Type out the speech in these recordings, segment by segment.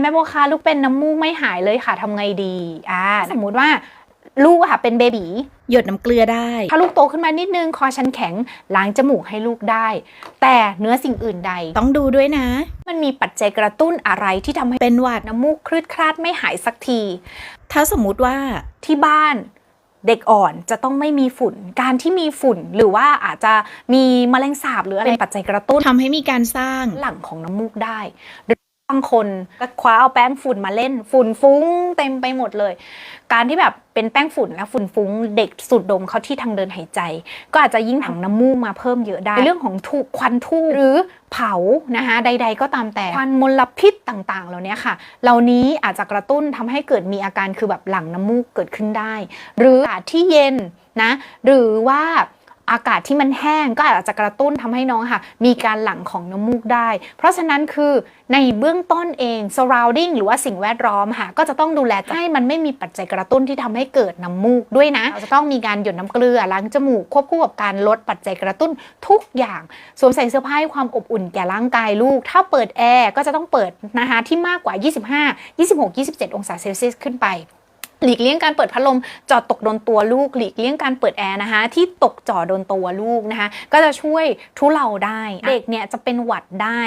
แม่โบคะลูกเป็นน้ำมูกไม่หายเลยค่ะทำไงดีอ่าสมมุติว่าลูกอะค่ะเป็นเบบีหยดน้ำเกลือได้ ถ้าลูกโตขึ้นมานิดนึงคอชั้นแข็งล้างจมูกให้ลูกได้ แต่เนื้อสิ่งอื่นใด ต้องดูด้วยนะ มันมีปัจจัยกระตุ้นอะไรที่ทำให้เป็นหวัดน้ำมูกคลืดคลาดไม่หายสักที ถ้าสมมุติว่าที่บ้านเด็กอ่อนจะต้องไม่มีฝุ่น การที่มีฝุ่นหรือว่าอาจจะมีแมลงสาบหรืออะไรเป็นปัจจัยกระตุ้นทำให้มีการสร้างหลังของน้ำมูกได้หรือ บางคนก็คว้าเอาแป้งฝุ่นมาเล่น ฝุ่นฟุ้งเต็มไปหมดเลย การที่แบบเป็นแป้งฝุ่นและฝุ่นฟุ้งเด็กสูดดมเขาที่ทางเดินหายใจ ก็อาจจะยิ่งถังน้ำมูกมาเพิ่มเยอะได้ในเรื่องของทุควันทูบหรือเผานะคะใด ๆ ก็ตามแต่ควันมลพิษต่างๆ เหล่านี้ค่ะ เหล่านี้อาจจะกระตุ้นทำให้เกิดมีอาการคือแบบหลั่งน้ำมูกเกิดขึ้นได้ หรืออากาศที่เย็นนะหรือว่า อากาศที่มันแห้งก็อาจจะกระตุ้นทำให้น้องค่ะ มีการหลั่งของน้ำมูกได้ เพราะฉะนั้นคือในเบื้องต้นเอง surrounding หรือว่าสิ่งแวดล้อมค่ะ ก็จะต้องดูแลให้มันไม่มีปัจจัยกระตุ้นที่ทำให้เกิดน้ำมูกด้วยนะเราจะต้องมีการหยดน้ำเกลือล้างจมูกควบคู่กับการลดปัจจัยกระตุ้นทุกอย่าง สวมใส่เสื้อผ้าให้ความอบอุ่นแก่ร่างกายลูก ถ้าเปิดแอร์ก็จะต้องเปิดนะคะที่มากกว่า 25 26 27 องศาเซลเซียสขึ้นไป หลีกเลี่ยงการเปิดพัดลมจอดตกโดนตัวลูก หลีกเลี่ยงการเปิดแอร์นะคะที่ตกจ่อโดนตัวลูกนะคะ ก็จะช่วยทุเลาได้ เด็กเนี่ยจะเป็นหวัดได้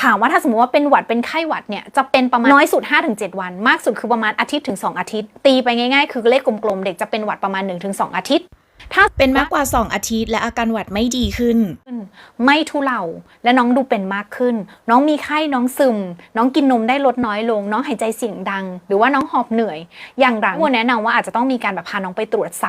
ถามว่าถ้าสมมติว่าเป็นหวัดเป็นไข้หวัดเนี่ยจะเป็นประมาณน้อยสุด 5-7 วัน มากสุดคือประมาณอาทิตย์ถึง 2 อาทิตย์ ตีไปง่ายๆ คือเลขกลมๆเด็กจะเป็นหวัดประมาณ 1-2 อาทิตย์ ถ้าเป็นมากกว่า 2 อาทิตย์ และอาการหวัดไม่ดีขึ้นขึ้น ไม่ทุเลาและน้องดูเป็นมากขึ้น น้องมีไข้น้องซึม น้องกินนมได้ลดน้อยลง น้องหายใจเสียงดัง หรือว่าน้องหอบเหนื่อย อย่างหลังควรแนะนำว่าอาจจะต้องมีการแบบพาน้องไปตรวจซ้ำ